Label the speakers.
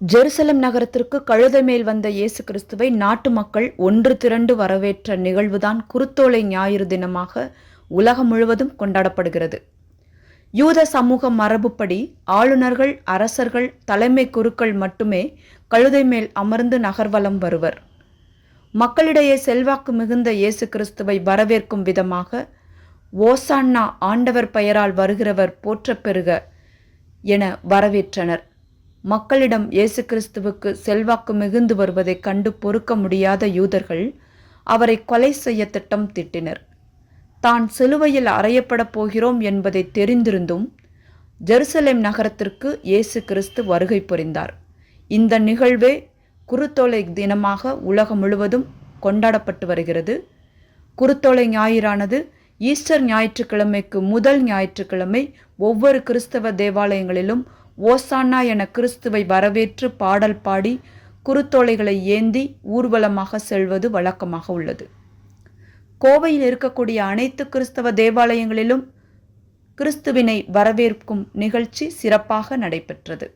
Speaker 1: Jerusalem நகரத்திற்கு கழுதை மேல் வந்த இயேசு கிறிஸ்துவை நாட்டு மக்கள் ஒன்று திரண்டு வரவேற்ற நிகழ்வுதான் குருத்தோலை ஞாயிறு தினமாக உலகம் முழுவதும் கொண்டாடப்படுகிறது. யூத சமூக மரபுப்படி ஆளுநர்கள் அரசர்கள் தலைமை குருக்கள் மட்டுமே கழுதை மேல் அமர்ந்து நகர்வலம் வருவர். மக்களிடையே செல்வாக்கு மிகுந்த இயேசு கிறிஸ்துவை வரவேற்கும் விதமாக ஓசான்னா ஆண்டவர் பெயரால் வருகிறவர் போற்றப்பெறுக என வரவேற்றனர். மக்களிடம் இயேசு கிறிஸ்துவுக்கு செல்வாக்கு மிகுந்து வருவதைக் கண்டு பொறுக்க முடியாத யூதர்கள் அவரை கொலை செய்ய திட்டம் திட்டினர். தான் சிலுவையில் அறையப்படப் போகிறோம் என்பதை தெரிந்திருந்தும் ஜெருசலேம் நகரத்திற்கு இயேசு கிறிஸ்து வருகை புரிந்தார். இந்த நிகழ்வே குருத்தோலை தினமாக உலகம் முழுவதும் கொண்டாடப்பட்டு வருகிறது. குருத்தோலை ஞாயிறானது ஈஸ்டர் ஞாயிற்றுக்கிழமைக்கு முதல் ஞாயிற்றுக்கிழமை ஒவ்வொரு கிறிஸ்தவ தேவாலயங்களிலும் ஓசானா என கிறிஸ்துவை வரவேற்று பாடல் பாடி குருத்தோலைகளை ஏந்தி ஊர்வலமாக செல்வது வழக்கமாக உள்ளது. கோவையில் இருக்கக்கூடிய அனைத்து கிறிஸ்தவ தேவாலயங்களிலும் கிறிஸ்துவினை வரவேற்கும் நிகழ்ச்சி சிறப்பாக நடைபெற்றது.